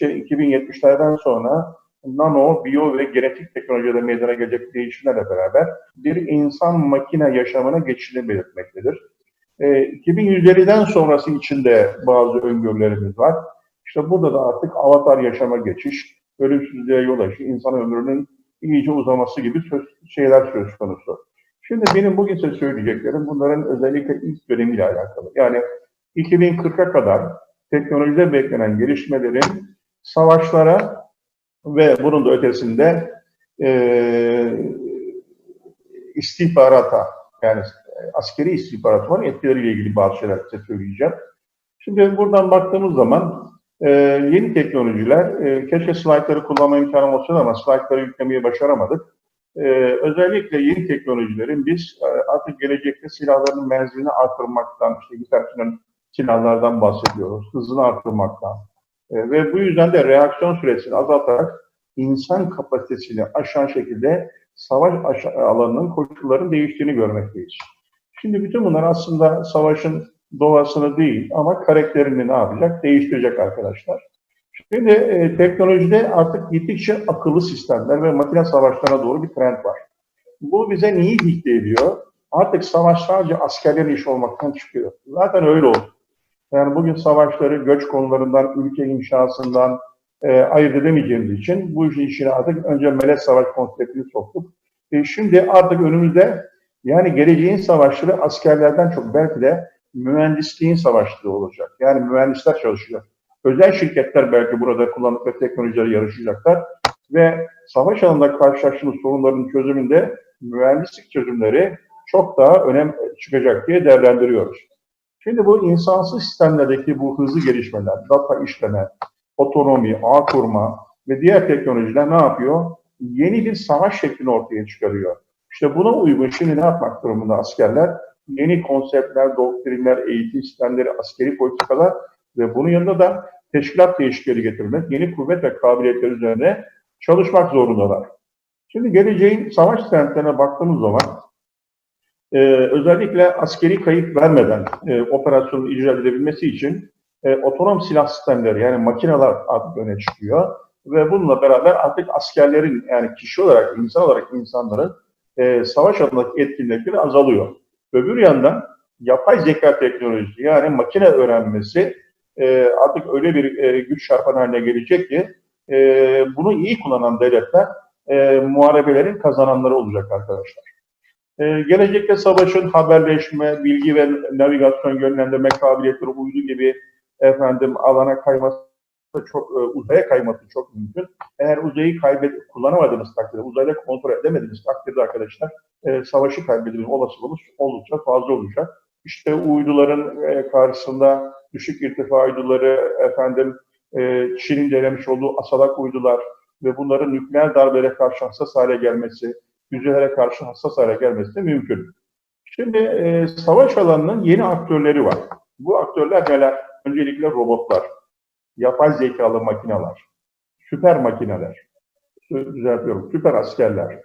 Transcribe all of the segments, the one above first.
işte 2070'lerden sonra nano, biyo ve genetik teknolojide meydana gelecek değişimlerle beraber bir insan makine yaşamına geçişini belirtmektedir. E, 2150'den sonrası içinde bazı öngörülerimiz var. İşte burada da artık avatar yaşama geçiş, ölümsüzlüğe yol açıyor, insan ömrünün iyice uzaması gibi söz, şeyler söz konusu. Şimdi benim bugün size söyleyeceklerim bunların özellikle ilk dönemiyle alakalı. Yani 2040'a kadar teknolojide beklenen gelişmelerin savaşlara ve bunun da ötesinde e, istihbarata yani askeri istihbaratın etkileriyle ilgili bazı şeyler size söyleyeceğim. Şimdi buradan baktığımız zaman e, yeni teknolojiler, e, keşke slaytları kullanma imkanım olsa ama slaytları yüklemeyi başaramadık. E, özellikle yeni teknolojilerin biz e, artık gelecekte silahların menzilini artırmaktan, işte hiperçinin silahlardan bahsediyoruz, hızını artırmaktan e, ve bu yüzden de reaksiyon süresini azaltarak insan kapasitesini aşan şekilde savaş alanının koşullarının değiştiğini görmekteyiz. Şimdi bütün bunlar aslında savaşın doğasını değil ama karakterini ne yapacak? Değiştirecek arkadaşlar. Şimdi e, teknolojide artık gittikçe akıllı sistemler ve makine savaşlarına doğru bir trend var. Bu bize neyi dikte ediyor? Artık savaş sadece askerlerin işi olmaktan çıkıyor. Zaten öyle oldu. Yani bugün savaşları göç konularından, ülke inşasından e, ayırt edemeyeceğimiz için bu işin içine artık önce melek savaş konseptini soktuk. E, şimdi artık önümüzde yani geleceğin savaşları askerlerden çok belki de mühendisliğin savaşları olacak. Yani mühendisler çalışacak. Özel şirketler belki burada kullandıkları teknolojileri yarışacaklar ve savaş alanında karşılaştığımız sorunların çözümünde mühendislik çözümleri çok daha önem çıkacak diye değerlendiriyoruz. Şimdi bu insansız sistemlerdeki bu hızlı gelişmeler, data işleme, otonomi, ağ kurma ve diğer teknolojiler ne yapıyor? Yeni bir savaş şeklini ortaya çıkarıyor. İşte buna uygun şimdi ne yapmak durumunda askerler? Yeni konseptler, doktrinler, eğitim sistemleri, askeri politikalar ve bunun yanında da teşkilat değişikleri getirmek, yeni kuvvet ve kabiliyetler üzerine çalışmak zorundalar. Şimdi geleceğin savaş trendlerine baktığımız zaman e, özellikle askeri kayıp vermeden e, operasyonu icra edebilmesi için e, otonom silah sistemleri yani makineler artık öne çıkıyor ve bununla beraber artık askerlerin yani kişi olarak, insan olarak insanların e, savaş alanındaki etkinlikleri azalıyor. Öbür yandan yapay zeka teknolojisi yani makine öğrenmesi e, artık öyle bir e, güç çarpan haline gelecek ki e, bunu iyi kullanan devletler e, muharebelerin kazananları olacak arkadaşlar. E, gelecekte savaşın haberleşme, bilgi ve navigasyon yönlendirme kabiliyetleri uydu gibi efendim alana kayması çok e, uzaya kayması çok mümkün. Eğer uzayı kaybet kullanamadığınız takdirde, uzayda kontrol edemediğiniz takdirde arkadaşlar e, savaşı kaybedilme olasılığımız oldukça fazla olacak. İşte uyduların e, karşısında düşük irtifa uyduları, efendim e, Çin'in denemiş olduğu asalak uydular ve bunların nükleer darbelere karşı hassas hale gelmesi, füzelere karşı hassas hale gelmesi de mümkün. Şimdi e, savaş alanının yeni aktörleri var. Bu aktörler neler? Öncelikle robotlar, yapay zekalı makineler, süper makineler, düzeltiyorum, süper askerler,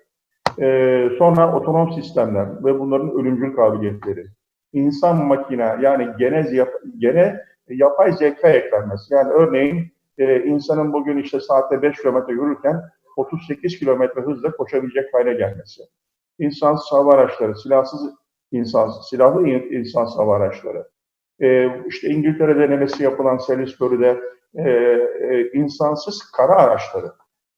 ee, sonra otonom sistemler ve bunların ölümcül kabiliyetleri, insan makine yani genez yap, gene yapay zeka eklenmesi. Yani örneğin e, insanın bugün işte saatte 5 kilometre yürürken 38 kilometre hızla koşabilecek hale gelmesi. İnsan hava araçları, silahsız insan, silahlı insan hava araçları. E, işte İngiltere denemesi yapılan Salisbury'de e, e, insansız kara araçları,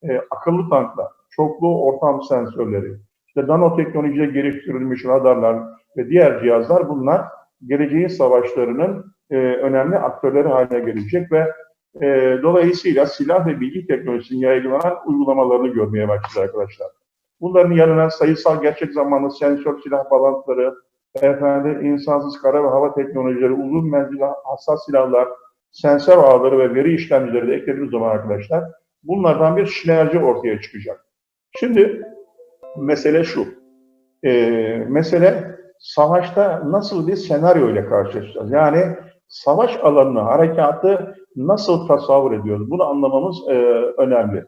e, akıllı tanklar, çoklu ortam sensörleri, işte nanoteknolojiye geliştirilmiş radarlar ve diğer cihazlar bunlar geleceğin savaşlarının e, önemli aktörleri haline gelecek ve e, dolayısıyla silah ve bilgi teknolojisinin yaygınlanan uygulamalarını görmeye başlayacağız arkadaşlar. Bunların yanına sayısal gerçek zamanlı sensör silah bağlantıları, efendim insansız kara ve hava teknolojileri, uzun menzilli hassas silahlar, sensör ağları ve veri işlemcileri de eklediğimiz zaman arkadaşlar bunlardan bir sinerji ortaya çıkacak. Şimdi mesele şu. Ee, mesele savaşta nasıl bir senaryo ile karşılaşacağız? Yani savaş alanını, harekatı nasıl tasavvur ediyoruz? Bunu anlamamız e, önemli.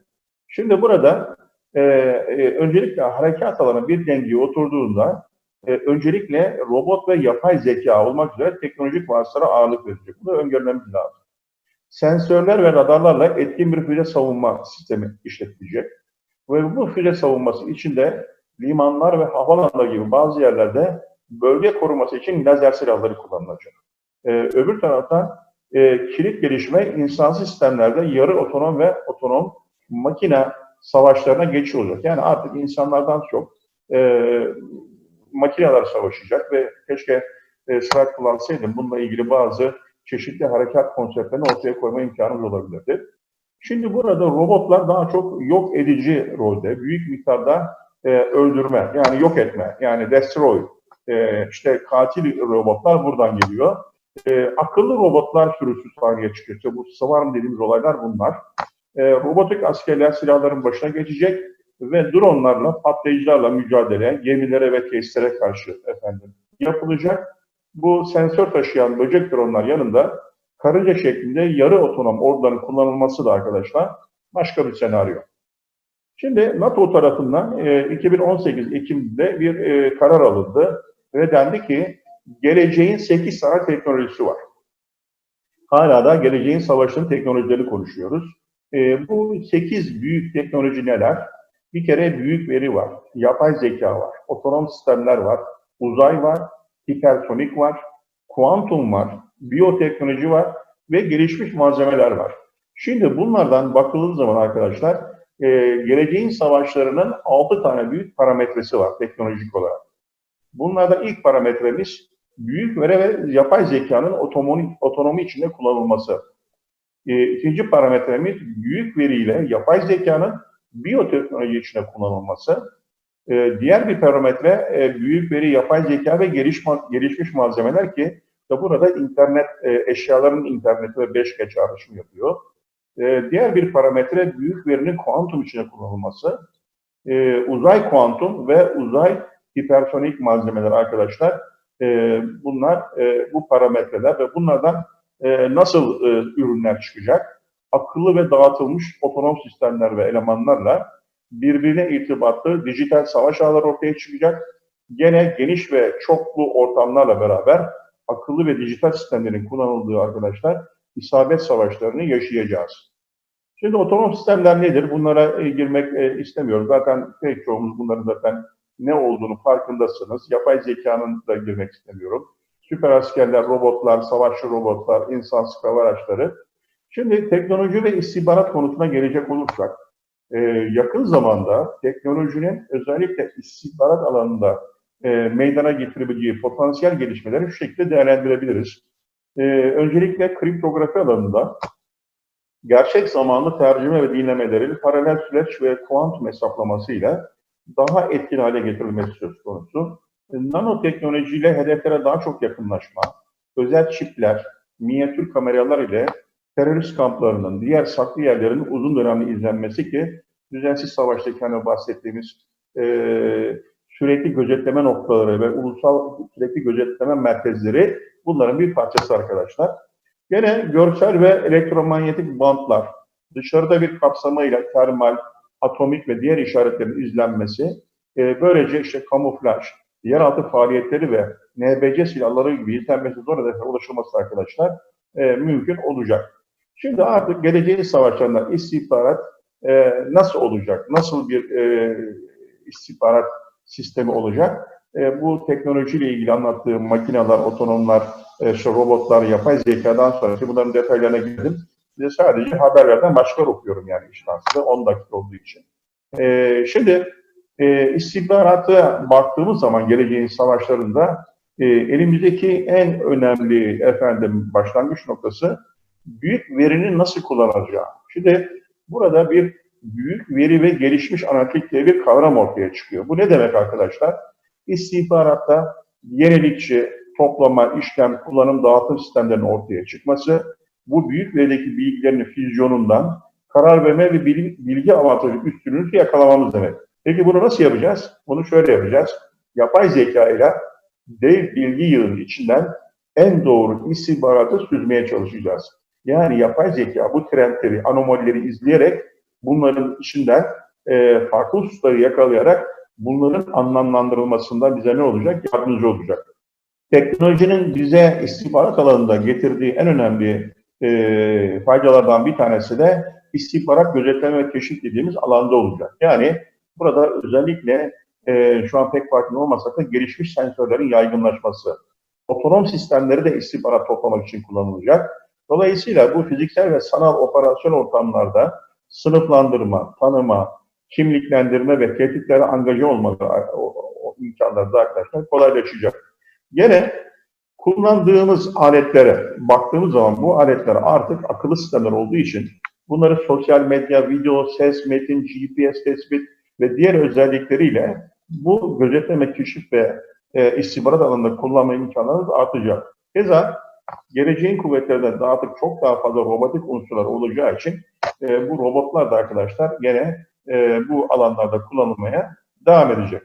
Şimdi burada e, e, öncelikle harekat alanı bir dengeye oturduğunda e, öncelikle robot ve yapay zeka olmak üzere teknolojik vasıtalara ağırlık verecek. Bunu öngörmemiz lazım. sensörler ve radarlarla etkin bir füze savunma sistemi işletilecek. Ve bu füze savunması içinde limanlar ve havalanlar gibi bazı yerlerde bölge koruması için lazer silahları kullanılacak. Ee, öbür taraftan e, kilit gelişme insansız sistemlerde yarı otonom ve otonom makine savaşlarına geçiş olacak. Yani artık insanlardan çok e, makineler savaşacak ve keşke e, slide kullansaydım bununla ilgili bazı çeşitli harekat konseptlerini ortaya koyma imkanımız olabilirdi. Şimdi burada robotlar daha çok yok edici rolde, büyük miktarda e, öldürme, yani yok etme, yani destroy, e, işte katil robotlar buradan geliyor. E, akıllı robotlar sürüsü sahneye çıkıyor. İşte bu swarm dediğimiz olaylar bunlar. E, robotik askerler silahların başına geçecek ve dronlarla, patlayıcılarla mücadele, gemilere ve tesislere karşı efendim yapılacak. Bu sensör taşıyan böcek dronlar yanında karınca şeklinde yarı otonom orduların kullanılması da arkadaşlar başka bir senaryo. Şimdi NATO tarafından e, 2018 Ekim'de bir e, karar alındı ve dendi ki geleceğin 8 tane teknolojisi var. Hala da geleceğin savaşının teknolojileri konuşuyoruz. E, bu 8 büyük teknoloji neler? Bir kere büyük veri var, yapay zeka var, otonom sistemler var, uzay var, hipersonik var, kuantum var, biyoteknoloji var ve gelişmiş malzemeler var. Şimdi bunlardan bakıldığı zaman arkadaşlar e, geleceğin savaşlarının 6 tane büyük parametresi var teknolojik olarak. Bunlardan ilk parametremiz büyük veri ve yapay zekanın otonomi, otonomi içinde kullanılması. E, ikinci parametremiz büyük veriyle yapay zekanın biyoteknoloji içinde kullanılması. E, diğer bir parametre e, büyük veri, yapay zeka ve geliş, gelişmiş malzemeler ki da burada internet e, eşyaların interneti ve 5G çağrışım yapıyor. E, diğer bir parametre büyük verinin kuantum içine kullanılması. E, uzay kuantum ve uzay hipersonik malzemeler arkadaşlar. E, bunlar e, bu parametreler ve bunlardan e, nasıl e, ürünler çıkacak? Akıllı ve dağıtılmış otonom sistemler ve elemanlarla birbirine irtibatlı dijital savaş ağları ortaya çıkacak. Gene geniş ve çoklu ortamlarla beraber akıllı ve dijital sistemlerin kullanıldığı arkadaşlar isabet savaşlarını yaşayacağız. Şimdi otonom sistemler nedir? Bunlara e, girmek e, istemiyorum. Zaten pek çoğumuz bunların zaten ne olduğunu farkındasınız. Yapay zekanın da girmek istemiyorum. Süper askerler, robotlar, savaşçı robotlar, insansız hava araçları. Şimdi teknoloji ve istihbarat konusuna gelecek olursak, e, yakın zamanda teknolojinin özellikle istihbarat alanında e, meydana getirebileceği potansiyel gelişmeleri şu şekilde değerlendirebiliriz. E, öncelikle kriptografi alanında gerçek zamanlı tercüme ve dinlemelerin paralel süreç ve kuantum hesaplamasıyla daha etkin hale getirilmesi söz konusu. E, nanoteknolojiyle hedeflere daha çok yakınlaşma, özel çipler, minyatür kameralar ile terörist kamplarının, diğer saklı yerlerin uzun dönemli izlenmesi ki düzensiz savaştaki hani bahsettiğimiz e, sürekli gözetleme noktaları ve ulusal sürekli gözetleme merkezleri bunların bir parçası arkadaşlar. Gene görsel ve elektromanyetik bantlar, dışarıda bir kapsamayla termal, atomik ve diğer işaretlerin izlenmesi, e, böylece işte kamuflaj, yeraltı faaliyetleri ve NBC silahları gibi yitirmesi zor hedefe ulaşılması arkadaşlar e, mümkün olacak. Şimdi artık geleceğin savaşlarında istihbarat e, nasıl olacak? Nasıl bir e, istihbarat sistemi olacak? E, bu teknolojiyle ilgili anlattığım makineler, otonomlar, e, işte robotlar, yapay zekadan sonra ki bunların detaylarına girdim. Size sadece haberlerden başka okuyorum yani işten size 10 dakika olduğu için. E, şimdi e, istihbarata baktığımız zaman geleceğin savaşlarında e, elimizdeki en önemli efendim başlangıç noktası büyük verinin nasıl kullanılacağı. Şimdi burada bir büyük veri ve gelişmiş analitik diye bir kavram ortaya çıkıyor. Bu ne demek arkadaşlar? İstihbaratta yenilikçi, toplama, işlem, kullanım, dağıtım sistemlerinin ortaya çıkması, bu büyük verideki bilgilerin füzyonundan karar verme ve bilgi, avantajı üstünlüğünü yakalamamız demek. Peki bunu nasıl yapacağız? Bunu şöyle yapacağız. Yapay zeka ile dev bilgi yığının içinden en doğru istihbaratı süzmeye çalışacağız. Yani yapay zeka bu trendleri, anomalileri izleyerek bunların içinden e, farklı hususları yakalayarak bunların anlamlandırılmasında bize ne olacak? Yardımcı olacak. Teknolojinin bize istihbarat alanında getirdiği en önemli e, faydalardan bir tanesi de istihbarat gözetleme ve keşif dediğimiz alanda olacak. Yani burada özellikle e, şu an pek farkında olmasak da gelişmiş sensörlerin yaygınlaşması, otonom sistemleri de istihbarat toplamak için kullanılacak. Dolayısıyla bu fiziksel ve sanal operasyon ortamlarda sınıflandırma, tanıma, kimliklendirme ve tehditlere angaje olmaları o, o imkanları da arkadaşlar kolaylaşacak. Yine kullandığımız aletlere baktığımız zaman bu aletler artık akıllı sistemler olduğu için bunları sosyal medya, video, ses, metin, GPS tespit ve diğer özellikleriyle bu gözetleme, keşif ve e, istihbarat alanında kullanma imkanlarımız artacak. Keza geleceğin kuvvetlerinde daha artık çok daha fazla robotik unsurlar olacağı için e, bu robotlar da arkadaşlar gene e, bu alanlarda kullanılmaya devam edecek.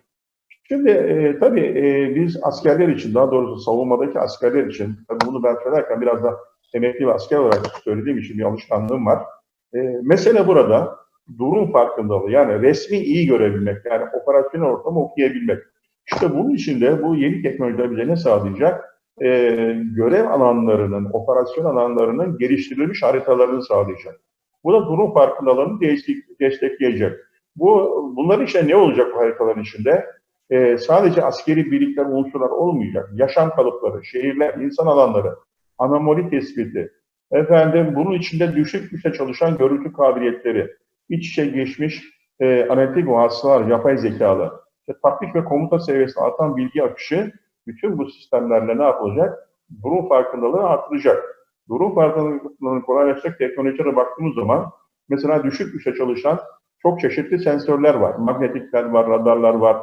Şimdi e, tabii e, biz askerler için, daha doğrusu savunmadaki askerler için, tabii bunu ben söylerken biraz da emekli bir asker olarak söylediğim için bir alışkanlığım var. E, mesele burada durum farkındalığı, yani resmi iyi görebilmek, yani operasyonel ortamı okuyabilmek. İşte bunun için de bu yeni teknolojiler bize ne sağlayacak? E, görev alanlarının, operasyon alanlarının geliştirilmiş haritalarını sağlayacak. Bu da durum farkındalığını destekleyecek. Bu, bunların içinde ne olacak bu haritaların içinde? Ee, sadece askeri birlikler, unsurlar olmayacak. Yaşam kalıpları, şehirler, insan alanları, anomali tespiti, efendim bunun içinde düşük güçle çalışan görüntü kabiliyetleri, iç içe geçmiş e, analitik vasıtalar, yapay zekalı, işte taktik ve komuta seviyesinde artan bilgi akışı bütün bu sistemlerle ne yapılacak? Durum farkındalığı artıracak. Durum farkındalığını kolaylaştıracak teknolojilere baktığımız zaman mesela düşük güçle çalışan çok çeşitli sensörler var. Magnetikler var, radarlar var.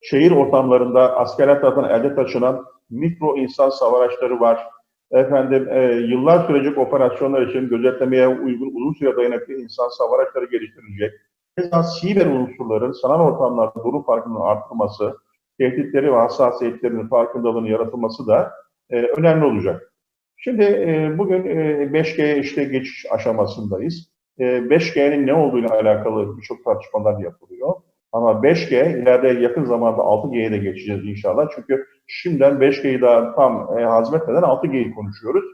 Şehir ortamlarında askerler tarafından elde taşınan mikro insan savaş araçları var. Efendim e, yıllar sürecek operasyonlar için gözetlemeye uygun uzun süre dayanıklı insan savaş araçları geliştirilecek. Mesela siber unsurların sanal ortamlarda durum farkının arttırması, tehditleri ve hassasiyetlerinin farkındalığını yaratılması da e, önemli olacak. Şimdi e, bugün e, 5G'ye işte geçiş aşamasındayız. E, 5G'nin ne olduğuyla alakalı birçok tartışmalar yapılıyor. Ama 5G ileride yakın zamanda 6G'ye de geçeceğiz inşallah. Çünkü şimdiden 5G'yi daha tam e, hazmetmeden 6G'yi konuşuyoruz.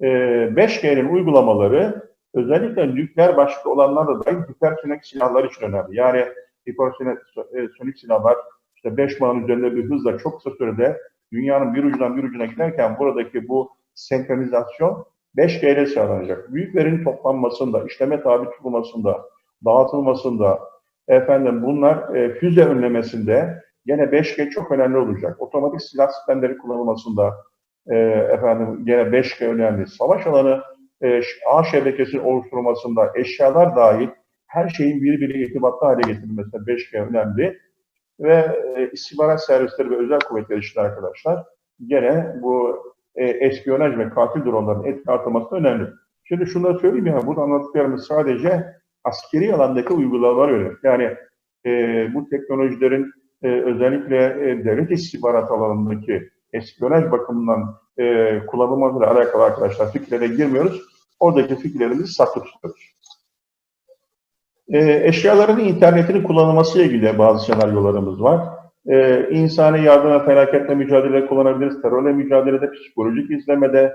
E, 5G'nin uygulamaları özellikle nükleer başlıklı olanlarla dahi hipersonik silahlar için önemli. Yani hipersonik e, silahlar işte 5 mağın üzerinde bir hızla çok kısa sürede dünyanın bir ucundan bir ucuna giderken buradaki bu senkronizasyon 5G ile sağlanacak. Büyük verinin toplanmasında, işleme tabi tutulmasında, dağıtılmasında, efendim bunlar e, füze önlemesinde gene 5G çok önemli olacak. Otomatik silah sistemleri kullanılmasında e, efendim gene 5G önemli. Savaş alanı e, ağ şebekesi oluşturulmasında eşyalar dahil her şeyin birbiriyle irtibatlı hale getirilmesinde 5G önemli. Ve e, istihbarat servisleri ve özel kuvvetler için arkadaşlar gene bu e, espiyonaj ve katil dronların etki artması önemli. Şimdi şunu söyleyeyim ya, burada anlattıklarımız sadece askeri alandaki uygulamalar yönelik. Yani e, bu teknolojilerin e, özellikle e, devlet istihbarat alanındaki espiyonaj bakımından e, kullanılmasıyla alakalı arkadaşlar fikirlere girmiyoruz. Oradaki fikirlerimizi saklı tutuyoruz. E, eşyaların internetinin kullanılması ile ilgili bazı senaryolarımız var. E, insani yardım ve felaketle mücadelede kullanabiliriz. Terörle mücadelede, psikolojik izlemede,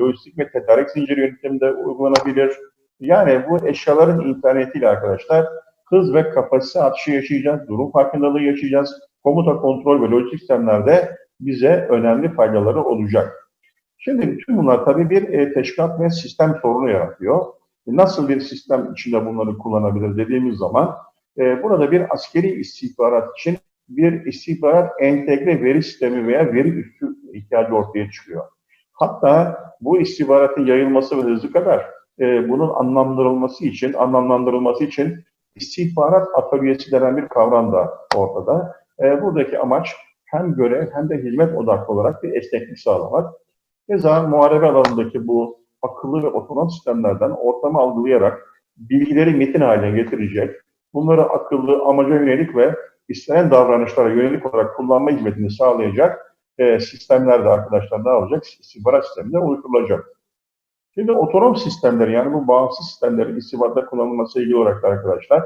lojistik ve tedarik zinciri yönetiminde uygulanabilir. Yani bu eşyaların internetiyle arkadaşlar hız ve kapasite artışı yaşayacağız, durum farkındalığı yaşayacağız. Komuta, kontrol ve lojistik sistemlerde bize önemli faydaları olacak. Şimdi bütün bunlar tabii bir e, teşkilat ve sistem sorunu yaratıyor. Nasıl bir sistem içinde bunları kullanabilir dediğimiz zaman e, burada bir askeri istihbarat için bir istihbarat entegre veri sistemi veya veri üstü ihtiyacı ortaya çıkıyor. Hatta bu istihbaratın yayılması ve hızı kadar e, bunun anlamlandırılması için, anlamlandırılması için istihbarat atölyesi denen bir kavram da ortada. E, buradaki amaç hem görev hem de hizmet odaklı olarak bir esneklik sağlamak. Keza muharebe alanındaki bu akıllı ve otonom sistemlerden ortamı algılayarak bilgileri metin haline getirecek, bunları akıllı, amaca yönelik ve istenen davranışlara yönelik olarak kullanma hizmetini sağlayacak e, sistemler de arkadaşlar ne olacak? İstihbarat sisteminde oluşturulacak. Şimdi otonom sistemler yani bu bağımsız sistemlerin istihbaratta kullanılması ilgili olarak da arkadaşlar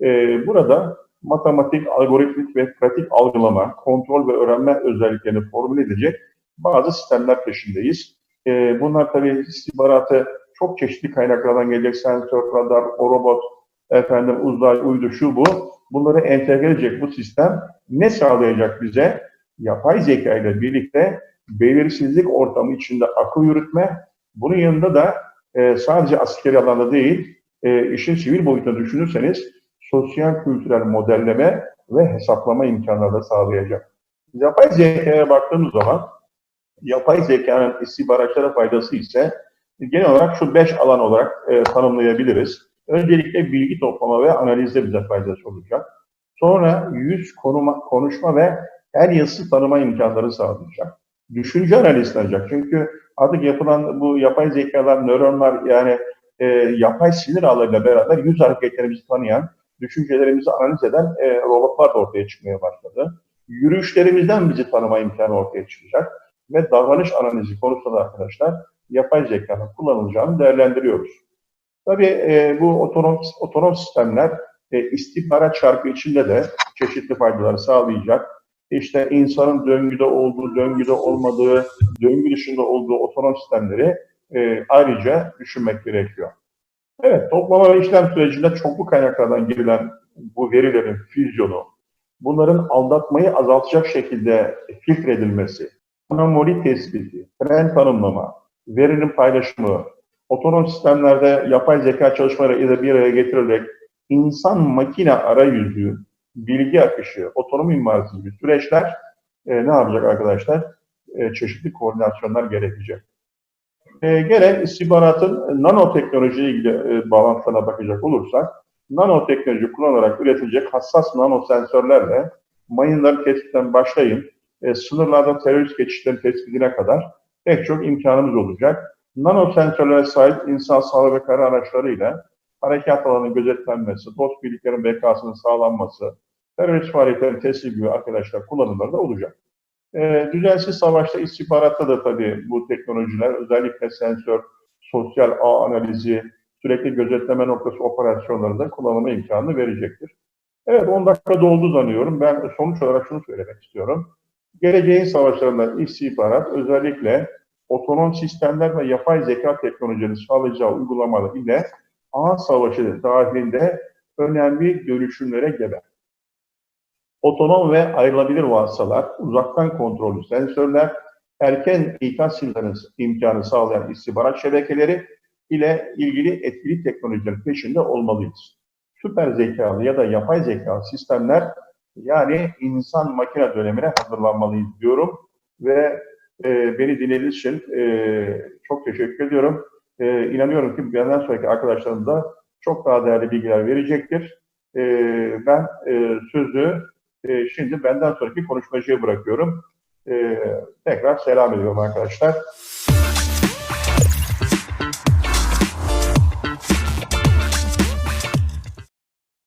e, burada matematik, algoritmik ve pratik algılama, kontrol ve öğrenme özelliklerini formüle edecek bazı sistemler peşindeyiz. E, bunlar tabii istihbaratı çok çeşitli kaynaklardan gelecek. Sensör, radar, o robot, efendim uzay, uydu, şu bu. Bunları entegre edecek bu sistem ne sağlayacak bize? Yapay zeka ile birlikte belirsizlik ortamı içinde akıl yürütme, bunun yanında da e, sadece askeri alanda değil, e, işin sivil boyutunu düşünürseniz sosyal kültürel modelleme ve hesaplama imkanları da sağlayacak. Yapay zekaya baktığımız zaman yapay zekanın istihbaratçılara faydası ise genel olarak şu beş alan olarak e, tanımlayabiliriz. Öncelikle bilgi toplama ve analizde bize faydası olacak. Sonra yüz konuma, konuşma ve her yazısı tanıma imkanları sağlayacak. Düşünce analizi. Çünkü artık yapılan bu yapay zekalar, nöronlar yani e, yapay sinir ağlarıyla beraber yüz hareketlerimizi tanıyan, düşüncelerimizi analiz eden e, robotlar da ortaya çıkmaya başladı. Yürüyüşlerimizden bizi tanıma imkanı ortaya çıkacak ve davranış analizi konusunda arkadaşlar yapay zekanın kullanılacağını değerlendiriyoruz. Tabii e, bu otonom, otonom sistemler e, istihbarat çarpı içinde de çeşitli faydalar sağlayacak. İşte insanın döngüde olduğu, döngüde olmadığı, döngü dışında olduğu otonom sistemleri e, ayrıca düşünmek gerekiyor. Evet, toplama ve işlem sürecinde çoklu kaynaklardan girilen bu verilerin füzyonu, bunların aldatmayı azaltacak şekilde filtre edilmesi, anomali tespiti, trend tanımlama, verinin paylaşımı, otonom sistemlerde yapay zeka çalışmaları bir araya getirilerek insan makine arayüzü, bilgi akışı, otonom mimarisi gibi süreçler e, ne yapacak arkadaşlar? E, çeşitli koordinasyonlar gerekecek. E, gelen istihbaratın nanoteknolojiyle ilgili e, bağlantılarına bakacak olursak, nanoteknoloji kullanarak üretilecek hassas nano sensörlerle mayınları tespitten başlayın, e, sınırlarda terörist geçişlerin tespitine kadar pek çok imkanımız olacak. Nano sensörlere sahip insan sağlığı ve kara araçlarıyla harekat alanının gözetlenmesi, dost birliklerin bekasının sağlanması, terörist faaliyetlerin tespiti gibi arkadaşlar kullanımları da olacak. E, düzensiz savaşta istihbaratta da tabii bu teknolojiler özellikle sensör, sosyal ağ analizi, sürekli gözetleme noktası operasyonlarında kullanılma imkanını verecektir. Evet 10 dakika doldu zanıyorum. Ben sonuç olarak şunu söylemek istiyorum. Geleceğin savaşlarında istihbarat özellikle otonom sistemler ve yapay zeka teknolojileri sağlayacağı uygulamalar ile ağ savaşı dahilinde önemli dönüşümlere gebe. Otonom ve ayrılabilir vasıtalar, uzaktan kontrollü sensörler, erken ikaz imkanı sağlayan istihbarat şebekeleri ile ilgili etkili teknolojilerin peşinde olmalıyız. Süper zekalı ya da yapay zeka sistemler yani insan makine dönemine hazırlanmalıyız diyorum ve e, beni dinlediğiniz için e, çok teşekkür ediyorum. E, inanıyorum ki benden sonraki arkadaşlarım da çok daha değerli bilgiler verecektir. E, ben e, sözü e, şimdi benden sonraki konuşmacıya bırakıyorum. E, tekrar selam ediyorum arkadaşlar.